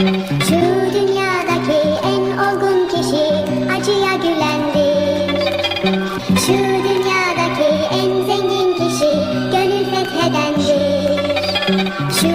Şu dünyadaki en olgun kişi acıya gülendir. Şu dünyadaki en zengin kişi gönül fethedendir. Şu